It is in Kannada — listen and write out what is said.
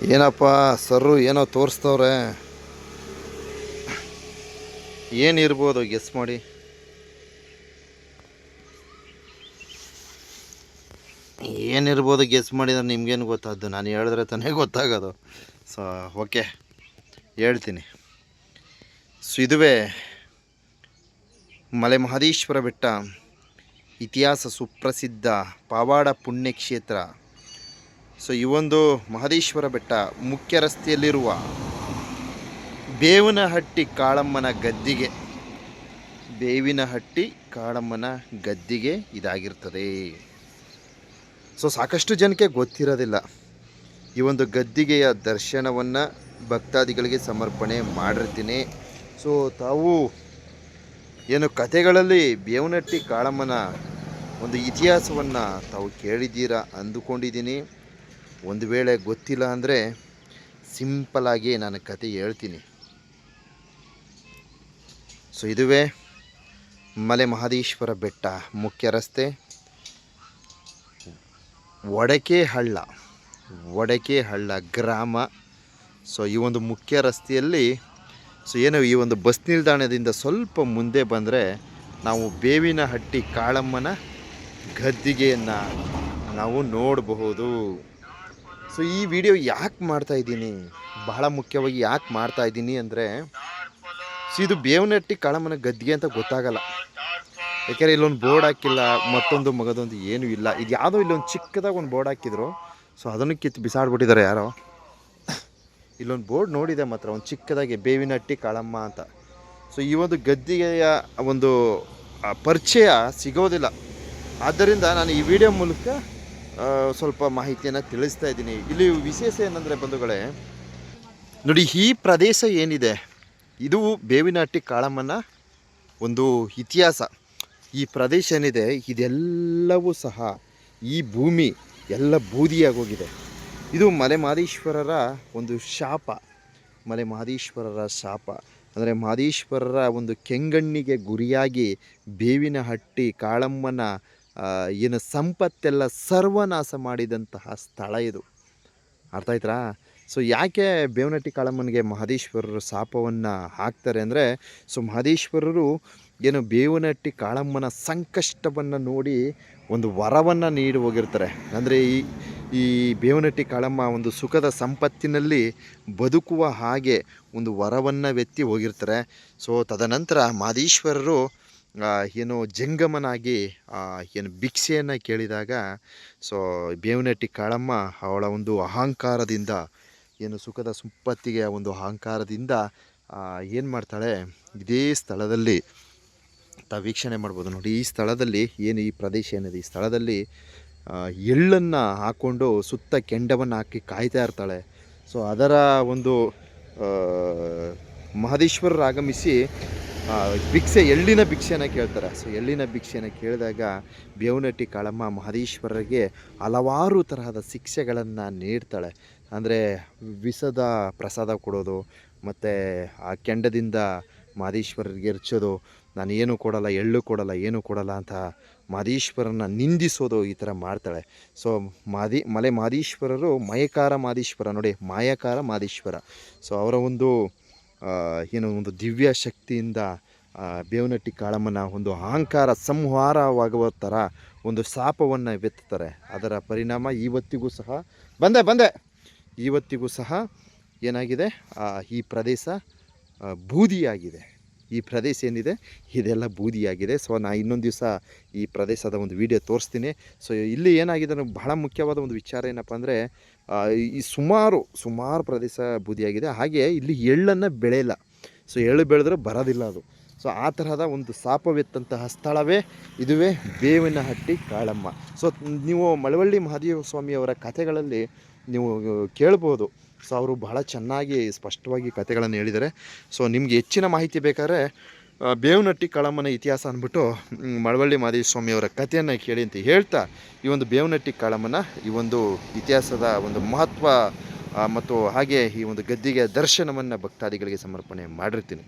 ಏನಪ್ಪ, ಸರ್ರು ಏನೋ ತೋರಿಸ್ತವ್ರೆ. ಏನಿರ್ಬೋದು ಗೆಸ್ ಮಾಡಿ. ಏನಿರ್ಬೋದು ಗೆಸ್ ಮಾಡಿದ್ರೆ ನಿಮ್ಗೇನು ಗೊತ್ತಾದ್ದು? ನಾನು ಹೇಳಿದ್ರೆ ತಾನೇ ಗೊತ್ತಾಗೋದು. ಸೊ ಓಕೆ ಹೇಳ್ತೀನಿ. ಸೊ ಇದುವೇ ಮಲೆ ಮಹದೇಶ್ವರ ಬೆಟ್ಟ ಇತಿಹಾಸ ಸುಪ್ರಸಿದ್ಧ ಪಾವಾಡ ಪುಣ್ಯಕ್ಷೇತ್ರ. ಸೊ ಈ ಒಂದು ಮಹದೇಶ್ವರ ಬೆಟ್ಟ ಮುಖ್ಯ ರಸ್ತೆಯಲ್ಲಿರುವ ಬೇವಿನಹಟ್ಟಿ ಕಾಳಮ್ಮನ ಗದ್ದಿಗೆ. ಬೇವಿನಹಟ್ಟಿ ಕಾಳಮ್ಮನ ಗದ್ದಿಗೆ ಇದಾಗಿರ್ತದೆ. ಸೊ ಸಾಕಷ್ಟು ಜನಕ್ಕೆ ಗೊತ್ತಿರೋದಿಲ್ಲ. ಈ ಒಂದು ಗದ್ದಿಗೆಯ ದರ್ಶನವನ್ನು ಭಕ್ತಾದಿಗಳಿಗೆ ಸಮರ್ಪಣೆ ಮಾಡಿರ್ತೀನಿ. ಸೊ ತಾವು ಏನು ಕಥೆಗಳಲ್ಲಿ ಬೇವನಟ್ಟಿ ಕಾಳಮ್ಮನ ಒಂದು ಇತಿಹಾಸವನ್ನು ತಾವು ಕೇಳಿದ್ದೀರಾ ಅಂದುಕೊಂಡಿದ್ದೀನಿ. ಒಂದು ವೇಳೆ ಗೊತ್ತಿಲ್ಲ ಅಂದರೆ ಸಿಂಪಲಾಗಿ ನಾನು ಕತೆ ಹೇಳ್ತೀನಿ. ಸೊ ಇದುವೇ ಮಲೆ ಮಹದೇಶ್ವರ ಬೆಟ್ಟ ಮುಖ್ಯ ರಸ್ತೆ. ಒಡಕೆ ಹಳ್ಳ ಒಡಕೆ ಹಳ್ಳ ಗ್ರಾಮ. ಸೊ ಈ ಒಂದು ಮುಖ್ಯ ರಸ್ತೆಯಲ್ಲಿ ಸೊ ಏನು ಈ ಒಂದು ಬಸ್ ನಿಲ್ದಾಣದಿಂದ ಸ್ವಲ್ಪ ಮುಂದೆ ಬಂದರೆ ನಾವು ಬೇವಿನಹಟ್ಟಿ ಕಾಳಮ್ಮನ ಗದ್ದಿಗೆಯನ್ನು ನಾವು ನೋಡಬಹುದು. ಸೊ ಈ ವಿಡಿಯೋ ಯಾಕೆ ಮಾಡ್ತಾ ಇದ್ದೀನಿ? ಬಹಳ ಮುಖ್ಯವಾಗಿ ಯಾಕೆ ಮಾಡ್ತಾ ಇದ್ದೀನಿ ಅಂದರೆ, ಸೊ, ಇದು ಬೇವನಟ್ಟಿ ಕಾಳಮ್ಮನ ಗದ್ದಿಗೆ ಅಂತ ಗೊತ್ತಾಗಲ್ಲ. ಯಾಕೆಂದರೆ ಇಲ್ಲೊಂದು ಬೋರ್ಡ್ ಹಾಕಿಲ್ಲ, ಮತ್ತೊಂದು ಮಗದೊಂದು ಏನೂ ಇಲ್ಲ. ಇದು ಯಾವುದೋ ಇಲ್ಲೊಂದು ಚಿಕ್ಕದಾಗಿ ಒಂದು ಬೋರ್ಡ್ ಹಾಕಿದ್ರು. ಸೊ ಅದನ್ನು ಕಿತ್ತು ಬಿಸಾಡ್ಬಿಟ್ಟಿದ್ದಾರೆ ಯಾರೋ. ಇಲ್ಲೊಂದು ಬೋರ್ಡ್ ನೋಡಿದೆ ಮಾತ್ರ, ಒಂದು ಚಿಕ್ಕದಾಗಿ ಬೇವಿನಟ್ಟಿ ಕಾಳಮ್ಮ ಅಂತ. ಸೊ ಈ ಒಂದು ಗದ್ದಿಗೆಯ ಒಂದು ಪರಿಚಯ ಸಿಗೋದಿಲ್ಲ. ಆದ್ದರಿಂದ ನಾನು ಈ ವಿಡಿಯೋ ಮೂಲಕ ಸ್ವಲ್ಪ ಮಾಹಿತಿಯನ್ನು ತಿಳಿಸ್ತಾ ಇದ್ದೀನಿ. ಇಲ್ಲಿ ವಿಶೇಷ ಏನಂದರೆ ಬಂಧುಗಳೇ, ನೋಡಿ ಈ ಪ್ರದೇಶ ಏನಿದೆ, ಇದು ಬೇವಿನಹಟ್ಟಿ ಕಾಳಮ್ಮನ ಒಂದು ಇತಿಹಾಸ. ಈ ಪ್ರದೇಶ ಏನಿದೆ, ಇದೆಲ್ಲವೂ ಸಹ ಈ ಭೂಮಿ ಎಲ್ಲ ಬೂದಿಯಾಗೋಗಿದೆ ಇದು ಮಲೆ ಮಹದೇಶ್ವರರ ಒಂದು ಶಾಪ. ಮಲೆ ಮಹದೇಶ್ವರರ ಶಾಪ. ಅಂದರೆ ಮಾದೇಶ್ವರರ ಒಂದು ಕೆಂಗಣ್ಣಿಗೆ ಗುರಿಯಾಗಿ ಬೇವಿನ ಹಟ್ಟಿ ಕಾಳಮ್ಮನ ಏನು ಸಂಪತ್ತೆಲ್ಲ ಸರ್ವನಾಶ ಮಾಡಿದಂತಹ ಸ್ಥಳ ಇದು. ಅರ್ಥ ಆಯ್ತಾ ಸೊ ಯಾಕೆ ಬೇವನಟ್ಟಿ ಕಾಳಮ್ಮನಿಗೆ ಮಹದೇಶ್ವರರು ಶಾಪವನ್ನು ಹಾಕ್ತಾರೆ ಅಂದರೆ ಸೊ ಮಹದೇಶ್ವರರು ಏನು ಬೇವನಟ್ಟಿ ಕಾಳಮ್ಮನ ಸಂಕಷ್ಟವನ್ನು ನೋಡಿ ಒಂದು ವರವನ್ನು ನೀಡಿ ಹೋಗಿರ್ತಾರೆ. ಅಂದರೆ ಈ ಈ ಬೇವನಟ್ಟಿ ಕಾಳಮ್ಮ ಒಂದು ಸುಖದ ಸಂಪತ್ತಿನಲ್ಲಿ ಬದುಕುವ ಹಾಗೆ ಒಂದು ವರವನ್ನು ವ್ಯಕ್ತಿ ಹೋಗಿರ್ತಾರೆ. ಸೊ ತದನಂತರ ಮಹದೇಶ್ವರರು ಏನು ಜಂಗಮನಾಗಿ ಏನು ಭಿಕ್ಷೆಯನ್ನು ಕೇಳಿದಾಗ, ಸೊ ಬೇವನಟ್ಟಿ ಕಾಳಮ್ಮ ಅವಳ ಒಂದು ಅಹಂಕಾರದಿಂದ, ಏನು ಸುಖದ ಸಂಪತ್ತಿಗೆ ಒಂದು ಅಹಂಕಾರದಿಂದ ಏನು ಮಾಡ್ತಾಳೆ? ಇದೇ ಸ್ಥಳದಲ್ಲಿ ತ ವೀಕ್ಷಣೆ ಮಾಡ್ಬೋದು. ನೋಡಿ, ಈ ಸ್ಥಳದಲ್ಲಿ ಏನು, ಈ ಪ್ರದೇಶ ಏನಿದೆ? ಈ ಸ್ಥಳದಲ್ಲಿ ಎಳ್ಳನ್ನು ಹಾಕ್ಕೊಂಡು ಸುತ್ತ ಕೆಂಡವನ್ನು ಹಾಕಿ ಕಾಯ್ತಾ ಇರ್ತಾಳೆ. ಸೊ, ಅದರ ಒಂದು ಮಹದೇಶ್ವರರಾಗಮಿಸಿ ಭಿಕ್ಷೆ ಎಳ್ಳಿನ ಭಿಕ್ಷೆನ ಕೇಳ್ತಾರೆ. ಸೊ ಎಳ್ಳಿನ ಭಿಕ್ಷೆನ ಕೇಳಿದಾಗ ಬೇವನಟ್ಟಿ ಕಾಳಮ್ಮ ಮಹದೇಶ್ವರರಿಗೆ ಹಲವಾರು ತರಹದ ಶಿಕ್ಷೆಗಳನ್ನು ನೀಡ್ತಾಳೆ. ಅಂದರೆ ವಿಷದ ಪ್ರಸಾದ ಕೊಡೋದು, ಮತ್ತು ಆ ಕೆಂಡದಿಂದ ಮಹದೇಶ್ವರರಿಗೆ ಎರಚೋದು, ನಾನು ಏನು ಕೊಡಲ್ಲ, ಎಳ್ಳು ಕೊಡಲ್ಲ, ಏನು ಕೊಡಲ್ಲ ಅಂತ ಮಹದೇಶ್ವರನ ನಿಂದಿಸೋದು ಈ ಥರ ಮಾಡ್ತಾಳೆ. ಸೊ ಮಾದಿ ಮಲೆ ಮಾದೀಶ್ವರರು ಮಯಕಾರ ಮಾದೀಶ್ವರ ನೋಡಿ, ಮಾಯಕಾರ ಮಾದೀಶ್ವರ ಸೊ ಅವರ ಒಂದು ಏನು ಒಂದು ದಿವ್ಯ ಶಕ್ತಿಯಿಂದ ಬೇವನಟ್ಟಿ ಕಾಳಮ್ಮನ ಒಂದು ಅಹಂಕಾರ ಸಂಹಾರವಾಗುವ ಥರ ಒಂದು ಶಾಪವನ್ನು ಎತ್ತುತ್ತಾರೆ ಅದರ ಪರಿಣಾಮ ಇವತ್ತಿಗೂ ಸಹ, ಬಂದೆ ಬಂದೆ. ಇವತ್ತಿಗೂ ಸಹ ಏನಾಗಿದೆ? ಈ ಪ್ರದೇಶ ಬೂದಿಯಾಗಿದೆ. ಈ ಪ್ರದೇಶ ಏನಿದೆ, ಇದೆಲ್ಲ ಬೂದಿಯಾಗಿದೆ. ಸೊ ನಾನು ಇನ್ನೊಂದು ದಿವಸ ಈ ಪ್ರದೇಶದ ಒಂದು ವಿಡಿಯೋ ತೋರಿಸ್ತೀನಿ. ಸೊ ಇಲ್ಲಿ ಏನಾಗಿದೆ ಅಂದ್ರೆ ಬಹಳ ಮುಖ್ಯವಾದ ಒಂದು ವಿಚಾರ ಏನಪ್ಪ ಅಂದರೆ ಈ ಸುಮಾರು ಸುಮಾರು ಪ್ರದೇಶ ಬೂದಿಯಾಗಿದೆ. ಹಾಗೆ ಇಲ್ಲಿ ಎಳ್ಳನ್ನು ಬೆಳೆಯಲ್ಲ. ಸೊ ಎಳ್ಳು ಬೆಳೆದ್ರೆ ಬರೋದಿಲ್ಲ ಅದು. ಸೊ ಆ ತರಹದ ಒಂದು ಸಾಪವೆತ್ತಂತಹ ಸ್ಥಳವೇ ಇದುವೇ ಬೇವಿನಹಟ್ಟಿ ಕಾಳಮ್ಮ. ಸೊ ನೀವು ಮಳವಳ್ಳಿ ಮಹಾದೇವ ಸ್ವಾಮಿಯವರ ಕಥೆಗಳಲ್ಲಿ ನೀವು ಕೇಳ್ಬೋದು. ಸೊ ಅವರು ಬಹಳ ಚೆನ್ನಾಗಿ ಸ್ಪಷ್ಟವಾಗಿ ಕಥೆಗಳನ್ನು ಹೇಳಿದ್ದಾರೆ. ಸೊ ನಿಮಗೆ ಹೆಚ್ಚಿನ ಮಾಹಿತಿ ಬೇಕಾದ್ರೆ ಬೇವನಟ್ಟಿ ಕಾಳಮ್ಮನ ಇತಿಹಾಸ ಅಂದ್ಬಿಟ್ಟು ಮಳವಳ್ಳಿ ಮಾದೇವಿ ಸ್ವಾಮಿಯವರ ಕಥೆಯನ್ನು ಕೇಳಿ ಅಂತ ಹೇಳ್ತಾ, ಈ ಒಂದು ಬೇವನಟ್ಟಿ ಕಾಳಮ್ಮನ ಈ ಒಂದು ಇತಿಹಾಸದ ಒಂದು ಮಹತ್ವ ಮತ್ತು ಹಾಗೆ ಈ ಒಂದು ಗದ್ದಿಗೆ ದರ್ಶನವನ್ನು ಭಕ್ತಾದಿಗಳಿಗೆ ಸಮರ್ಪಣೆ ಮಾಡಿರ್ತೀನಿ.